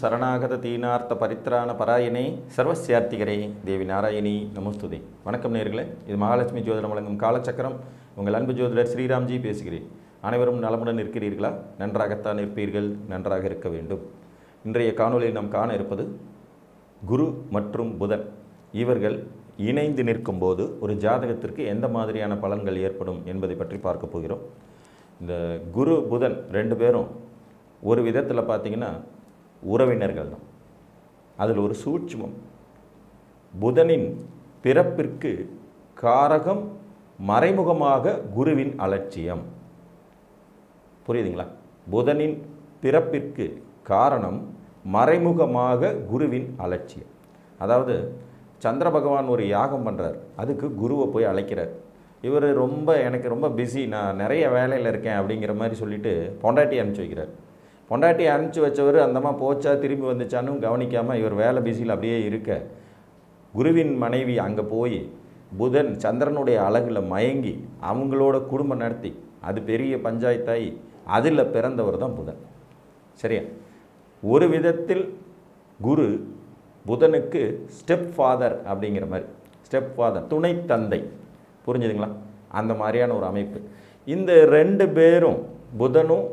சரணாகத தீனார்த்த பரித்ராண பராயணே சர்வசியார்த்திகரே தேவி நாராயணி நமஸ்துதே. வணக்கம் நேர்களே இது மகாலட்சுமி ஜோதிடம் வழங்கும் காலச்சக்கரம். உங்கள் அன்பு ஜோதிடர் ஸ்ரீராம்ஜி பேசுகிறேன். அனைவரும் நலமுடன் இருக்கிறீர்களா? நன்றாகத்தான் இருப்பீர்கள் நன்றாக இருக்க வேண்டும். இன்றைய காணொலியில் நாம் காண இருப்பது குரு மற்றும் புதன். இவர்கள் இணைந்து நிற்கும்போது ஒரு ஜாதகத்திற்கு எந்த மாதிரியான பலன்கள் ஏற்படும் என்பதை பற்றி பார்க்க போகிறோம். இந்த குரு புதன் ரெண்டு பேரும் ஒரு விதத்தில் பார்த்தீங்கன்னா உறவினர்கள் தான் அதில் ஒரு சூட்சுமம். புதனின் பிறப்பிற்கு காரகம் மறைமுகமாக குருவின் அலட்சியம். புரியுதுங்களா? புதனின் பிறப்பிற்கு காரணம் மறைமுகமாக குருவின் அலட்சியம். அதாவது சந்திர பகவான் ஒரு யாகம் பண்ணுறார் அதுக்கு குருவை போய் அழைக்கிறார். இவர் ரொம்ப எனக்கு ரொம்ப பிஸி நான் நிறைய வேலையில் இருக்கேன் அப்படிங்கிற மாதிரி சொல்லிட்டு பொண்டாட்டி அனுப்பிச்சி வைக்கிறார். பொண்டாட்டி அனுப்பிச்சி வச்சவர் அந்தம்மா போச்சா திரும்பி வந்துச்சான்னு கவனிக்காமல் இவர் வேலை பிஸியில் அப்படியே இருக்க. குருவின் மனைவி அங்கே போய் புதன் சந்திரனுடைய அழகில் மயங்கி அவங்களோட குடும்பம் நடத்தி. அது பெரிய பஞ்சாயத்தாகி அதில் பிறந்தவர் தான் புதன். சரியா? ஒரு விதத்தில் குரு புதனுக்கு ஸ்டெப் ஃபாதர் அப்படிங்கிற மாதிரி. ஸ்டெப் ஃபாதர் துணை தந்தை புரிஞ்சுதுங்களா? அந்த மாதிரியான ஒரு அமைப்பு. இந்த ரெண்டு பேரும் புதனும்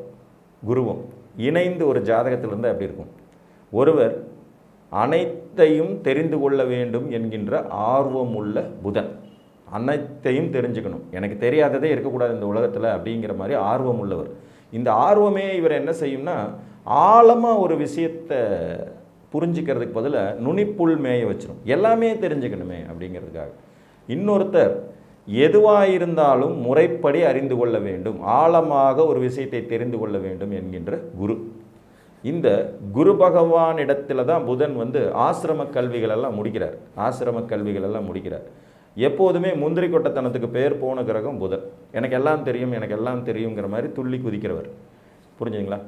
குருவும். இணைந்து ஒரு ஜாதகத்தில் இருந்தால் எப்படி இருக்கும்? ஒருவர் அனைத்தையும் தெரிந்து கொள்ள வேண்டும் என்கின்ற ஆர்வமுள்ள புதன். அனைத்தையும் தெரிஞ்சுக்கணும். எனக்கு தெரியாததே இருக்கக்கூடாது இந்த உலகத்தில் அப்படிங்கிற மாதிரி ஆர்வம் உள்ளவர். இந்த ஆர்வமே இவர் என்ன செய்யும்னா ஆழமாக ஒரு விஷயத்தை புரிஞ்சுக்கிறதுக்கு பதிலாக நுனிப்புள் மேய வச்சிடும் எல்லாமே தெரிஞ்சுக்கணுமே அப்படிங்கிறதுக்காக. இன்னொருத்தர் எதுவாக இருந்தாலும் முறைப்படி அறிந்து கொள்ள வேண்டும். ஆழமாக ஒரு விஷயத்தை தெரிந்து கொள்ள வேண்டும் என்கின்ற குரு. இந்த குரு பகவானிடத்தில் தான் புதன் வந்து ஆசிரம கல்விகளெல்லாம் முடிக்கிறார். ஆசிரம கல்விகளெல்லாம் முடிக்கிறார். எப்போதுமே முந்திரி கொட்டத்தனத்துக்கு பேர் போன கிரகம் புதன். எனக்கு எல்லாம் தெரியும் எனக்கு எல்லாம் தெரியுங்கிற மாதிரி துள்ளி குதிக்கிறவர். புரிஞ்சுங்களா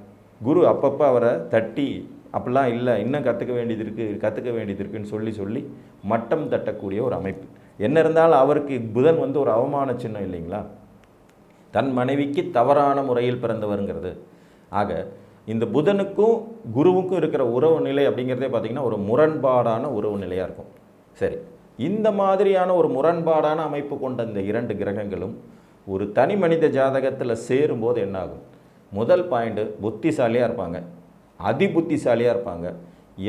குரு அப்பப்போ அவரை தட்டி அப்படிலாம் இல்லை இன்னும் கற்றுக்க வேண்டியது இருக்குது கற்றுக்க வேண்டியது இருக்குன்னு சொல்லி சொல்லி மட்டம் தட்டக்கூடிய ஒரு அமைப்பு. என்ன இருந்தாலும் அவருக்கு புதன் வந்து ஒரு அவமான சின்னம் இல்லைங்களா? தன் மனைவிக்கு தவறான முறையில் பிறந்தவருங்கிறது. ஆக இந்த புதனுக்கும் குருவுக்கும் இருக்கிற உறவு நிலை அப்படிங்கிறதே பார்த்திங்கன்னா ஒரு முரண்பாடான உறவு நிலையாக இருக்கும். சரி இந்த மாதிரியான ஒரு முரண்பாடான அமைப்பு கொண்ட இந்த இரண்டு கிரகங்களும் ஒரு தனி மனித ஜாதகத்தில் சேரும்போது என்னாகும்? முதல் பாயிண்ட்டு புத்திசாலியாக இருப்பாங்க. அதி புத்திசாலியாக இருப்பாங்க.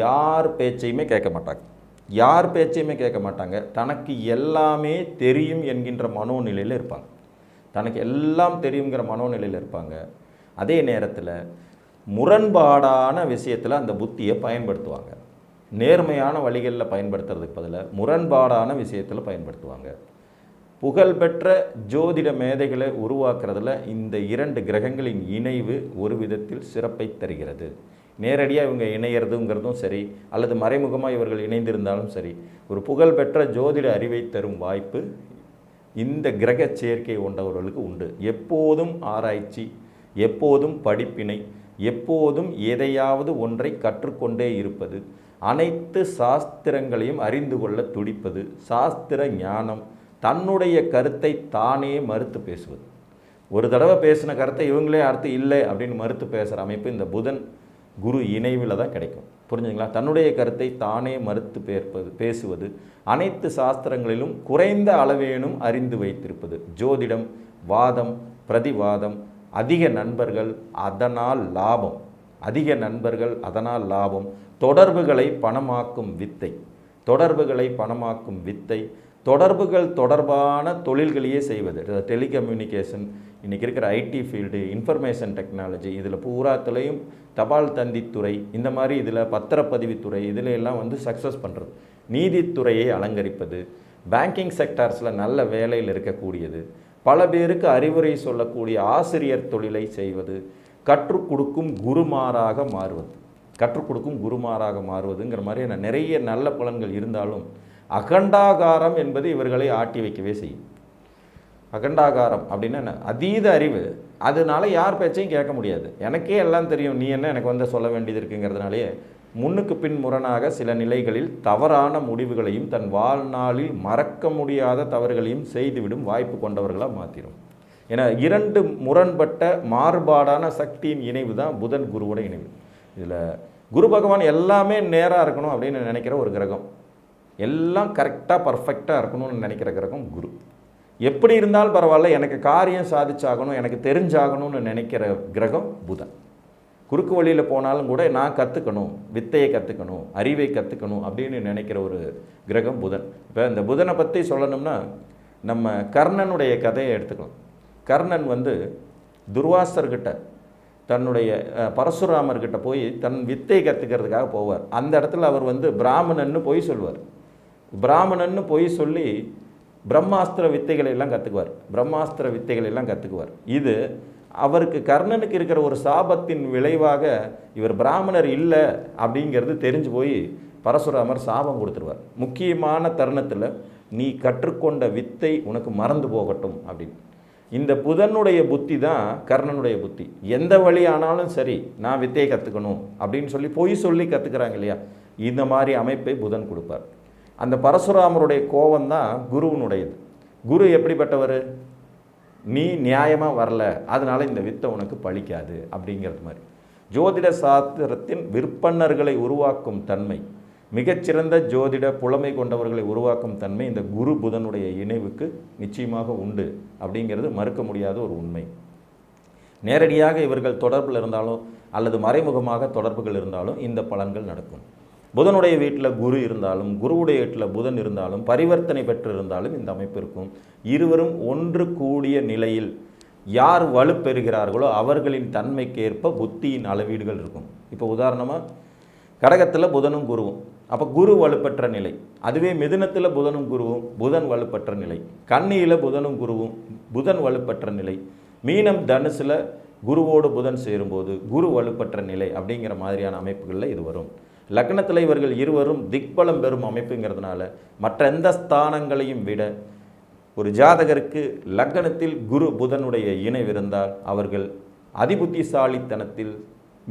யார் பேச்சையுமே கேட்க மாட்டாங்க. யார் பேச்சையுமே கேட்க மாட்டாங்க. தனக்கு எல்லாமே தெரியும் என்கின்ற மனோநிலையில் இருப்பாங்க. தனக்கு எல்லாம் தெரியுங்கிற மனோநிலையில் இருப்பாங்க. அதே நேரத்தில் முரண்பாடான விஷயத்தில் அந்த புத்தியை பயன்படுத்துவாங்க. நேர்மையான வழிகளில் பயன்படுத்துறதுக்கு பதிலாக முரண்பாடான விஷயத்தில் பயன்படுத்துவாங்க. புகழ்பெற்ற ஜோதிட மேதைகளை உருவாக்குறதுல இந்த இரண்டு கிரகங்களின் இணைவு ஒரு விதத்தில் சிறப்பை தருகிறது. நேரடியாக இவங்க இணையிறதுங்கிறதும் சரி அல்லது மறைமுகமாக இவர்கள் இணைந்திருந்தாலும் சரி ஒரு புகழ்பெற்ற ஜோதிட அறிவை தரும் வாய்ப்பு இந்த கிரக சேர்க்கை கொண்டவர்களுக்கு உண்டு. எப்போதும் ஆராய்ச்சி எப்போதும் படிப்பினை எப்போதும் எதையாவது ஒன்றை கற்றுக்கொண்டே இருப்பது அனைத்து சாஸ்திரங்களையும் அறிந்து கொள்ள துடிப்பது சாஸ்திர ஞானம் தன்னுடைய கருத்தை தானே மறுத்து பேசுவது. ஒரு தடவை பேசின கருத்தை இவங்களே அடுத்து இல்லை அப்படின்னு மறுத்து பேசுகிற அமைப்பு இந்த புதன் குரு இணைவில் தான் கிடைக்கும். புரிஞ்சுங்களா தன்னுடைய கருத்தை தானே மறுத்து பேர்ப்பது பேசுவது அனைத்து சாஸ்திரங்களிலும் குறைந்த அளவேனும் அறிந்து வைத்திருப்பது. ஜோதிடம் வாதம் பிரதிவாதம் அதிக நண்பர்கள் அதனால் லாபம். அதிக நண்பர்கள் அதனால் லாபம். தொடர்புகளை பணமாக்கும் வித்தை. தொடர்புகளை பணமாக்கும் வித்தை. தொடர்புகள் தொடர்பான தொழில்களையே செய்வது. டெலிகம்யூனிகேஷன் இன்றைக்கி இருக்கிற ஐடி ஃபீல்டு இன்ஃபர்மேஷன் டெக்னாலஜி இதில் பூராத்துலேயும் தபால் தந்தித்துறை இந்த மாதிரி இதில் பத்திரப்பதிவுத்துறை இதில் எல்லாம் வந்து சக்ஸஸ் பண்ணுறது நீதித்துறையை அலங்கரிப்பது பேங்கிங் செக்டார்ஸில் நல்ல வேலையில் இருக்கக்கூடியது பல பேருக்கு அறிவுரை சொல்லக்கூடிய ஆசிரியர் தொழிலை செய்வது கற்றுக் கொடுக்கும் குருமாராக மாறுவது. கற்றுக் கொடுக்கும் குருமாராக மாறுவதுங்கிற மாதிரியான நிறைய நல்ல பலன்கள் இருந்தாலும் அகண்டாகாரம் என்பது இவர்களை ஆட்டி வைக்கவே செய்யும். அகண்டாகாரம் அப்படின்னா என்ன? அதீத அறிவு. அதனால யார் பேச்சையும் கேட்க முடியாது. எனக்கே எல்லாம் தெரியும். நீ என்ன எனக்கு வந்து சொல்ல வேண்டியது இருக்குங்கிறதுனாலே முன்னுக்கு பின் முரணாக சில நிலைகளில் தவறான முடிவுகளையும் தன் வாழ்நாளில் மறக்க முடியாத தவறுகளையும் செய்துவிடும் வாய்ப்பு கொண்டவர்களாக மாற்றிடும் ஏன்னா இரண்டு முரண்பட்ட மாறுபாடான சக்தியின் இணைவு தான் புதன் குருவோட இணைவு. இதில் குரு பகவான் எல்லாமே நேராக இருக்கணும் அப்படின்னு நினைக்கிற ஒரு கிரகம். எல்லாம் கரெக்டாக பர்ஃபெக்டாக இருக்கணும்னு நினைக்கிற கிரகம் குரு. எப்படி இருந்தாலும் பரவாயில்ல எனக்கு காரியம் சாதிச்சாகணும் எனக்கு தெரிஞ்சாகணும்னு நினைக்கிற கிரகம் புதன். குறுக்கு வழியில் போனாலும் கூட நான் கற்றுக்கணும் வித்தையை கற்றுக்கணும் அறிவை கற்றுக்கணும் அப்படின்னு நினைக்கிற ஒரு கிரகம் புதன். இப்போ இந்த புதனை பற்றி சொல்லணும்னா நம்ம கர்ணனுடைய கதையை எடுத்துக்கலாம். கர்ணன் வந்து துர்வாசர்கிட்ட தன்னுடைய பரசுராமர்கிட்ட போய் தன் வித்தை கற்றுக்கிறதுக்காக போவார். அந்த இடத்துல அவர் வந்து பிராமணன்னு போய் சொல்வார். பிராமணன்னு பொய் சொல்லி பிரம்மாஸ்திர வித்தைகளை எல்லாம் கற்றுக்குவார் பிரம்மாஸ்திர வித்தைகளை எல்லாம் கற்றுக்குவார் இது அவருக்கு கர்ணனுக்கு இருக்கிற ஒரு சாபத்தின் விளைவாக இவர் பிராமணர் இல்லை அப்படிங்கிறது தெரிஞ்சு போய் பரசுராமர் சாபம் கொடுத்துருவார். முக்கியமான தருணத்தில் நீ கற்றுக்கொண்ட வித்தை உனக்கு மறந்து போகட்டும் அப்படின்னு. இந்த புதனுடைய புத்தி தான் கர்ணனுடைய புத்தி. எந்த வழி ஆனாலும் சரி நான் வித்தையை கற்றுக்கணும் அப்படின்னு சொல்லி பொய் சொல்லி கற்றுக்கிறாங்க இல்லையா? இந்த மாதிரி அமைப்பை புதன் கொடுப்பார். அந்த பரசுராமருடைய கோபம் தான் குருவினுடையது. குரு எப்படிப்பட்டவர்? நீ நியாயமாக வரல. அதனால் இந்த வித்தை உனக்கு பழிக்காது அப்படிங்கிறது மாதிரி. ஜோதிட சாஸ்திரத்தின் விற்பன்னர்களை உருவாக்கும் தன்மை மிகச்சிறந்த ஜோதிட புலமை கொண்டவர்களை உருவாக்கும் தன்மை இந்த குரு புதனுடைய இணைவுக்கு நிச்சயமாக உண்டு அப்படிங்கிறது மறுக்க முடியாத ஒரு உண்மை. நேரடியாக இவர்கள் தொடர்பில் இருந்தாலும் அல்லது மறைமுகமாக தொடர்புகள் இருந்தாலும் இந்த பலன்கள் நடக்கும். புதனுடைய வீட்டில் குரு இருந்தாலும் குருவுடைய வீட்டில் புதன் இருந்தாலும் பரிவர்த்தனை பெற்று இருந்தாலும் இந்த அமைப்பு இருக்கும். இருவரும் ஒன்று கூடிய நிலையில் யார் வலுப்பெறுகிறார்களோ அவர்களின் தன்மைக்கேற்ப புத்தியின் அளவீடுகள் இருக்கும். இப்போ உதாரணமாக கடகத்தில் புதனும் குருவும். அப்போ குரு வலுப்பெற்ற நிலை. அதுவே மிதுனத்தில் புதனும் குருவும் புதன் வலுப்பெற்ற நிலை. கண்ணியில் புதனும் குருவும் புதன் வலுப்பெற்ற நிலை. மீனம் தனுசில் குருவோடு புதன் சேரும்போது குரு வலுப்பெற்ற நிலை அப்படிங்கிற மாதிரியான அமைப்புகளில் இது வரும். லக்னத்தில் இவர்கள் இருவரும் திக்பலம் பெறும் அமைப்புங்கிறதுனால மற்ற எந்த ஸ்தானங்களையும் விட ஒரு ஜாதகருக்கு லக்னத்தில் குரு புதனுடைய இணைவிருந்தால் அவர்கள் அதிபுத்திசாலித்தனத்தில்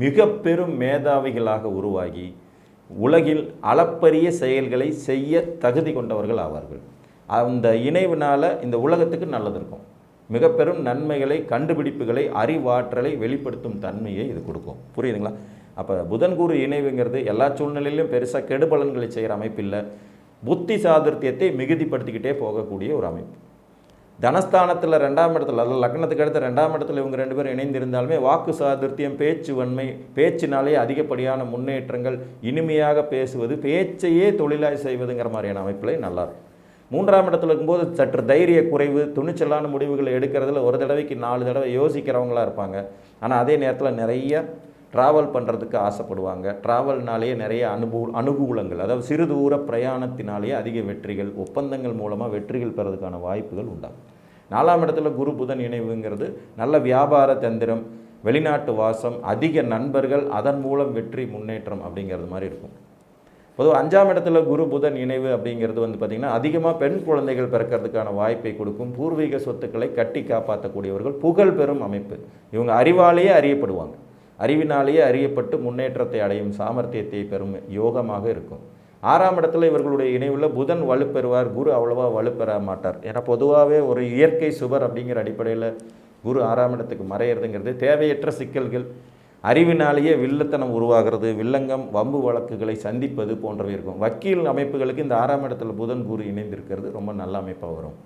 மிக பெரும் மேதாவிகளாக உருவாகி உலகில் அளப்பரிய செயல்களை செய்ய தகுதி கொண்டவர்கள் ஆவார்கள். அந்த இணைவினால் இந்த உலகத்துக்கு நல்லது இருக்கும். மிக பெரும் நன்மைகளை கண்டுபிடிப்புகளை அறிவாற்றலை வெளிப்படுத்தும் தன்மையை இது கொடுக்கும். புரியுதுங்களா? அப்போ புதன் குரு இணைவுங்கிறது எல்லா சூழ்நிலையிலும் பெருசாக கெடுபலன்களை செய்கிற அமைப்பு இல்லை புத்தி சாதுர்த்தியத்தை மிகுதிப்படுத்திக்கிட்டே போகக்கூடிய ஒரு அமைப்பு. தனஸ்தானத்தில் ரெண்டாம் இடத்துல அதாவது லக்னத்துக்கு அடுத்த ரெண்டாம் இடத்துல இவங்க ரெண்டு பேரும் இணைந்திருந்தாலுமே வாக்கு சாதுர்த்தியம் பேச்சு வன்மை பேச்சினாலே அதிகப்படியான முன்னேற்றங்கள் இனிமையாக பேசுவது பேச்சையே தொழிலாய் செய்வதுங்கிற மாதிரியான அமைப்பில் நல்லாயிருக்கும் மூன்றாம் இடத்துல இருக்கும்போது சற்று தைரிய குறைவு துணிச்சலான முடிவுகளை எடுக்கிறதுல ஒரு தடவைக்கு நாலு தடவை யோசிக்கிறவங்களா இருப்பாங்க. ஆனால் அதே நேரத்தில் நிறைய ட்ராவல் பண்ணுறதுக்கு ஆசைப்படுவாங்க. ட்ராவல்னாலேயே நிறைய அனுபூ அனுகூலங்கள் அதாவது சிறு தூர பிரயாணத்தினாலேயே அதிக வெற்றிகள் ஒப்பந்தங்கள் மூலமாக வெற்றிகள் பெறதுக்கான வாய்ப்புகள் உண்டாகும். நாலாம் இடத்துல குரு புதன் இணைவுங்கிறது நல்ல வியாபார தந்திரம் வெளிநாட்டு வாசம் அதிக நண்பர்கள் அதன் மூலம் வெற்றி முன்னேற்றம் அப்படிங்கிறது மாதிரி இருக்கும். பொதுவாக அஞ்சாம் இடத்துல குரு புதன் இணைவு அப்படிங்கிறது வந்து பார்த்திங்கன்னா அதிகமாக பெண் குழந்தைகள் பிறக்கிறதுக்கான வாய்ப்பை கொடுக்கும். பூர்வீக சொத்துக்களை கட்டி காப்பாற்றக்கூடியவர்கள் புகழ் பெறும் அமைப்பு. இவங்க அறிவாலேயே அறியப்படுவாங்க. அறிவினாலேயே அறியப்பட்டு முன்னேற்றத்தை அடையும் சாமர்த்தியத்தை பெறும் யோகமாக இருக்கும். ஆறாம் இடத்துல இவர்களுடைய இணைவில் புதன் வலுப்பெறுவார் குரு அவ்வளவா வலுப்பெற மாட்டார். ஏன்னா பொதுவாகவே ஒரு இயற்கை சுவர் அப்படிங்கிற அடிப்படையில் குரு ஆறாம் இடத்துக்கு மறையிறதுங்கிறது தேவையற்ற சிக்கல்கள். அறிவினாலேயே வில்லத்தனம் உருவாகிறது வில்லங்கம் வம்பு வழக்குகளை சந்திப்பது போன்றவை இருக்கும். வக்கீல் அமைப்புகளுக்கு இந்த ஆறாம் இடத்துல புதன் குரு இணைந்திருக்கிறது ரொம்ப நல்ல அமைப்பாக வரும்.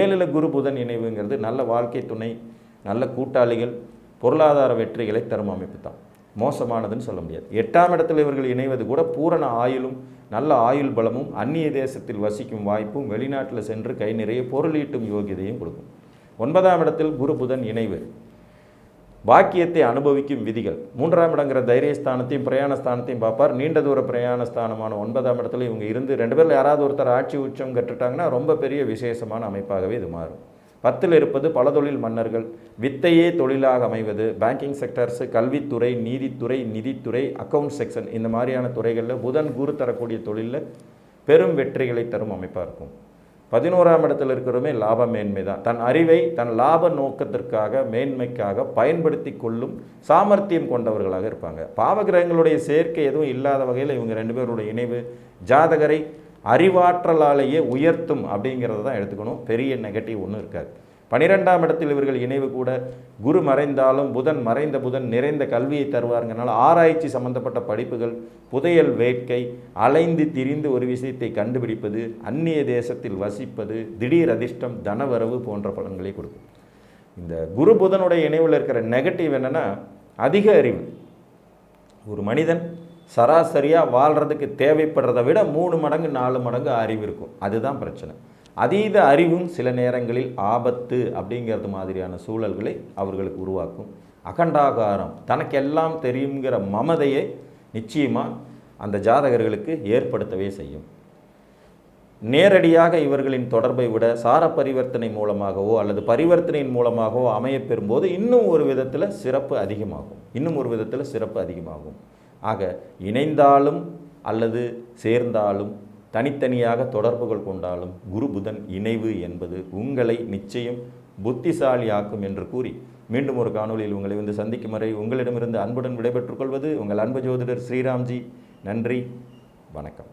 ஏழில் குரு புதன் இணைவுங்கிறது நல்ல வாழ்க்கை துணை நல்ல கூட்டாளிகள் பொருளாதார வெற்றிகளை தரும் அமைப்பு தான். மோசமானதுன்னு சொல்ல முடியாது. எட்டாம் இடத்தில் இவர்கள் இணைவது கூட பூரண ஆயுளும் நல்ல ஆயுள் பலமும் அந்நிய தேசத்தில் வசிக்கும் வாய்ப்பும் வெளிநாட்டில் சென்று கை நிறைய பொருளீட்டும் யோகியதையும் கொடுக்கும். ஒன்பதாம் இடத்தில் குரு புதன் இணைவு. பாக்கியத்தை அனுபவிக்கும் விதிகள். மூன்றாம் இடங்கிற தைரியஸ்தானத்தையும் பிரயாணஸ்தானத்தையும் பார்ப்பார். நீண்ட தூர பிரயாண ஸ்தானமான ஒன்பதாம் இடத்துல இவங்க இருந்து ரெண்டு பேரில் யாராவது ஒருத்தர் ஆட்சி உச்சம் கட்டுட்டாங்கன்னா ரொம்ப பெரிய விசேஷமான அமைப்பாகவே இது மாறும். பத்தில் இருப்பது பல தொழில் மன்னர்கள். வித்தையே தொழிலாக அமைவது பேங்கிங் செக்டர்ஸு கல்வித்துறை நீதித்துறை நிதித்துறை அக்கவுண்ட் செக்ஷன் இந்த மாதிரியான துறைகளில் புதன் குரு தரக்கூடிய தொழிலில் பெரும் வெற்றிகளை தரும் அமைப்பாக இருக்கும். பதினோராம் இடத்துல இருக்கிறோமே லாப மேன்மை தான். தன் அறிவை தன் லாப நோக்கத்திற்காக மேன்மைக்காக பயன்படுத்தி கொள்ளும் சாமர்த்தியம் கொண்டவர்களாக இருப்பாங்க. பாவகிரகங்களுடைய சேர்க்கை எதுவும் இல்லாத வகையில் இவங்க ரெண்டு பேருடைய இணைவு. ஜாதகரை அறிவாற்றலாலேயே உயர்த்தும் அப்படிங்கிறத தான் எடுத்துக்கணும். பெரிய நெகட்டிவ் ஒன்றும் இருக்காது. பனிரெண்டாம் இடத்தில் இவர்கள் இணைவு கூட குரு மறைந்தாலும் புதன் மறைந்த புதன் நிறைந்த கல்வியை தருவாருங்கனால ஆராய்ச்சி சம்பந்தப்பட்ட படிப்புகள் புதையல் வேட்கை அலைந்து திரிந்து ஒரு விஷயத்தை கண்டுபிடிப்பது அந்நிய தேசத்தில் வசிப்பது திடீர் அதிர்ஷ்டம் தனவரவு போன்ற பலன்களை கொடுக்கும். இந்த குரு புதனுடைய இணைவில் இருக்கிற நெகட்டிவ் என்னென்னா அதிக அறிவு. ஒரு மனிதன் சராசரியாக வாழ்கிறதுக்கு தேவைப்படுறதை விட மூணு மடங்கு நாலு மடங்கு அறிவு இருக்கும். அதுதான் பிரச்சனை. அதீத அறிவும் சில நேரங்களில் ஆபத்து அப்படிங்கிறது மாதிரியான சூழல்களை அவர்களுக்கு உருவாக்கும். அகண்டாகாரம் தனக்கெல்லாம் தெரியுங்கிற மமதையை நிச்சயமாக அந்த ஜாதகர்களுக்கு ஏற்படுத்தவே செய்யும். நேரடியாக இவர்களின் தொடர்பை விட சார பரிவர்த்தனை மூலமாகவோ அல்லது பரிவர்த்தனையின் மூலமாகவோ அமையப்பெறும்போது இன்னும் ஒரு விதத்தில் சிறப்பு அதிகமாகும். இன்னும் ஒரு விதத்தில் சிறப்பு அதிகமாகும். ஆக இணைந்தாலும் அல்லது சேர்ந்தாலும் தனித்தனியாக தொடர்புகள் கொண்டாலும் குரு புதன் இணைவு என்பது உங்களை நிச்சயம் புத்திசாலியாக்கும் என்று கூறி மீண்டும் ஒரு காணொலியில் உங்களை வந்து சந்திக்கும் வரை உங்களிடமிருந்து அன்புடன் விடைபெற்றுக் கொள்வது உங்கள் அன்பு ஜோதிடர் ஸ்ரீராம்ஜி. நன்றி. வணக்கம்.